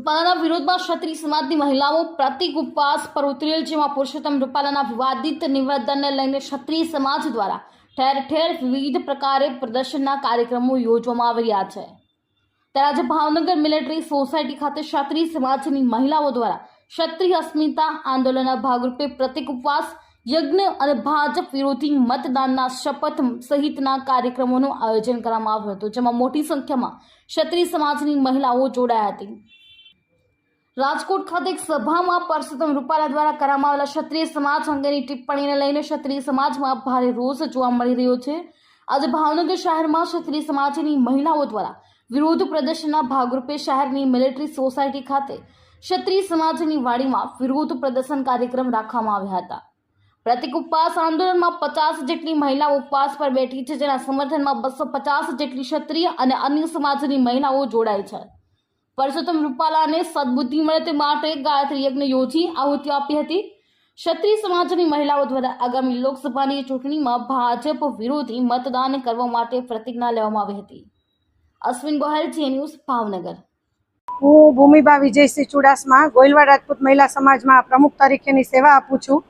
રૂપાલાના વિરોધમાં ક્ષત્રિય સમાજની મહિલાઓ પ્રતિક ઉપવાસ પર ઉતરેલ, જેમાં પુરુષોત્તમ રૂપાલાના વિવાદિત નિવેદનને લઈને ક્ષત્રિય સમાજ દ્વારા ઠેર ઠેર વિવિધ પ્રકારે પ્રદર્શનના કાર્યક્રમો યોજવામાં આવી રહ્યા છે. ત્યારે આજે ભાવનગર મિલિટરી સોસાયટી ખાતે ક્ષત્રિય સમાજની મહિલાઓ દ્વારા ક્ષત્રિય અસ્મિતા આંદોલનના ભાગરૂપે પ્રતિક ઉપવાસ, યજ્ઞ અને ભાજપ વિરોધી મતદાનના શપથ સહિતના કાર્યક્રમોનું આયોજન કરવામાં આવ્યું હતું, જેમાં મોટી સંખ્યામાં ક્ષત્રિય સમાજની મહિલાઓ જોડાયા હતી. રાજકોટ ખાતે એક સભામાં પરસોત્તમ રૂપાલા દ્વારા કરવામાં આવેલા ક્ષત્રિય સમાજ અંગેની ટિપ્પણીને લઈને ક્ષત્રિય સમાજમાં ભારે રોષ જોવા મળી રહ્યો છે. આજે ભાવનગર શહેરમાં ક્ષત્રિય સમાજની મહિલાઓ દ્વારા વિરોધ પ્રદર્શનના ભાગરૂપે શહેરની મિલિટરી સોસાયટી ખાતે ક્ષત્રિય સમાજની વાડીમાં વિરોધ પ્રદર્શન કાર્યક્રમ રાખવામાં આવ્યા હતા. પ્રતિક ઉપવાસ આંદોલનમાં પચાસ જેટલી મહિલાઓ ઉપવાસ પર બેઠી છે, જેના સમર્થનમાં બસો પચાસ જેટલી ક્ષત્રિય અને અન્ય સમાજની મહિલાઓ જોડાય છે. પરસોત્તમ રૂપાલાને સદબુદ્ધિ મળે તે માટે ગાયત્રી યજ્ઞ યોજી આહુતિ આપી હતી. ક્ષત્રિય સમાજની મહિલાઓ દ્વારા આગામી લોકસભાની ચૂંટણીમાં ભાજપ વિરોધી મતદાન કરવા માટે પ્રતિજ્ઞા લેવામાં આવી હતી. અશ્વિન ગોહેલ, જે ન્યૂઝ ભાવનગર. હું ભૂમિબા વિજયસિંહ ચુડાસમા, ગોયલવાડ રાજપૂત મહિલા સમાજમાં પ્રમુખ તરીકેની સેવા આપું છું.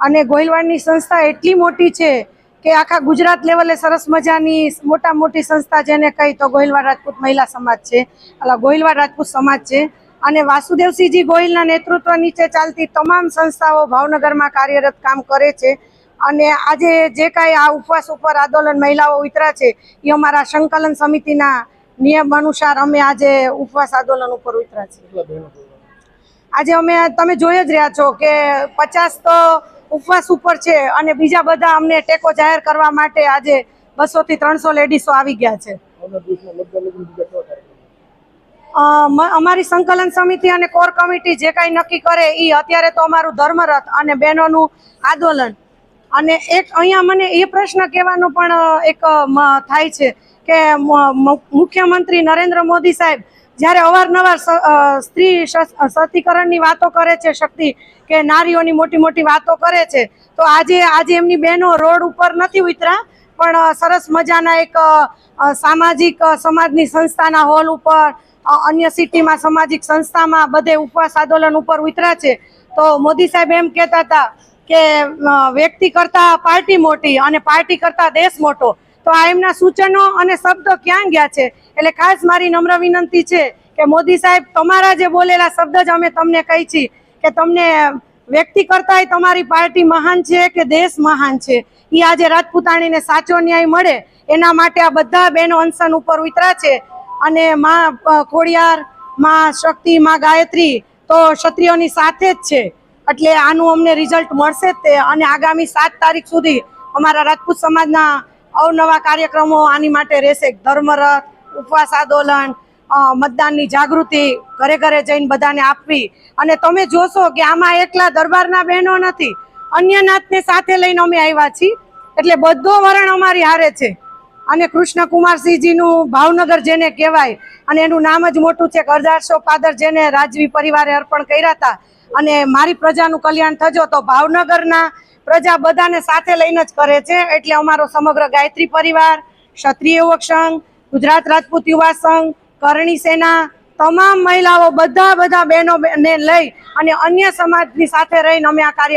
અને ગોયલવાડની સંસ્થા એટલી મોટી છે કે આખા ગુજરાત લેવલે સરસ મજાની મોટા મોટી સંસ્થા જેને કહી તો ગોયલવાડ રાજપૂત મહિલા સમાજ છે. એટલે ગોયલવાડ રાજપૂત સમાજ છે. અને વાસુદેવસિંહજી ગોહિલના નેતૃત્વ નીચે ચાલતી તમામ સંસ્થાઓ ભાવનગરમાં કાર્યરત કામ કરે છે. અને આજે જે કાંઈ આ ઉપવાસ ઉપર આંદોલન મહિલાઓ ઉતરા છે એ અમારા સંકલન સમિતિના નિયમ અનુસાર અમે આજે ઉપવાસ આંદોલન ઉપર ઉતરા છીએ. આજે અમે તમે જોઈ જ રહ્યા છો કે પચાસ તો ઉપવાસ ઉપર છે અને બીજા બધા અમને ટેકો જાહેર કરવા માટે આજે બસો થી ત્રણસો લેડીસો આવી ગયા છે. અમારી સંકલન સમિતિ અને કોર કમિટી જે કાંઈ નક્કી કરે એ અત્યારે તો અમારું ધર્મરથ અને બહેનોનું આંદોલન. અને એક અહીંયા મને એ પ્રશ્ન કહેવાનો પણ એક થાય છે કે મુખ્યમંત્રી નરેન્દ્ર મોદી સાહેબ જ્યારે અવારનવાર સ્ત્રી સશ- સશક્તિકરણની વાતો કરે છે શક્તિ કે નારીઓની મોટી મોટી વાતો કરે છે, તો આજે આજે એમની બહેનો રોડ ઉપર નથી ઉતરા, પણ સરસ મજાના એક સામાજિક સમાજની સંસ્થાના હોલ ઉપર અન્ય સિટીમાં સામાજિક સંસ્થામાં બધે ઉપવાસ આંદોલન ઉપર ઉતરા છે. તો મોદી સાહેબ એમ કહેતા હતા કે વ્યક્તિ કરતાં પાર્ટી મોટી અને પાર્ટી કરતા દેશ મોટો. તો આ એમના સૂચનો અને શબ્દો ક્યાં ગયા છે? એટલે ખાસ મારી નમ્ર વિનંતી છે કે મોદી સાહેબ, તમારા જે બોલેલા શબ્દ જ અમે તમને કહી છીએ કે તમને વ્યક્તિ કરતાંય તમારી પાર્ટી મહાન છે કે દેશ મહાન છે? એ આજે રાજપૂતાણીને સાચો ન્યાય મળે, એના માટે આ બધા બહેનો અનશન ઉપર ઉતરા છે. અને માં ખોડિયાર, માં શક્તિ, માં ગાયત્રી તો ક્ષત્રિયોની સાથે જ છે. એટલે આનું અમને રિઝલ્ટ મળશે જ તે. અને આગામી સાત તારીખ સુધી અમારા રાજપૂત સમાજના અવનવા કાર્યક્રમો આની માટે રહેશે. ધર્મરથ, ઉપવાસ આંદોલન મતદાનની જાગૃતિ, ઘરે ઘરે જઈને બધાને આપવી. અને તમે જોશો કે આમાં એકલા દરબારના બહેનો નથી. અન્ય નાથને સાથે લઈને અમે આવ્યા છીએ. એટલે બધો વરણ અમારી હારે છે. અને કૃષ્ણ કુમારસિંહજીનું ભાવનગર જેને કહેવાય, અને એનું નામ જ મોટું છે અરદારસો પાદર જેને રાજવી પરિવારે અર્પણ કર્યા હતા. અને મારી પ્રજાનું કલ્યાણ થજો તો ભાવનગરના પ્રજા બધાને સાથે લઈને જ કરે છે. એટલે અમારો સમગ્ર ગાયત્રી પરિવાર, ક્ષત્રિય યુવક સંઘ, ગુજરાત રાજપૂત યુવા સંઘ, કરણી સેના, તમામ મહિલાઓ બધા બધા બહેનો ને લઈ અને અન્ય સમાજની સાથે રહીને અમે આ કાર્ય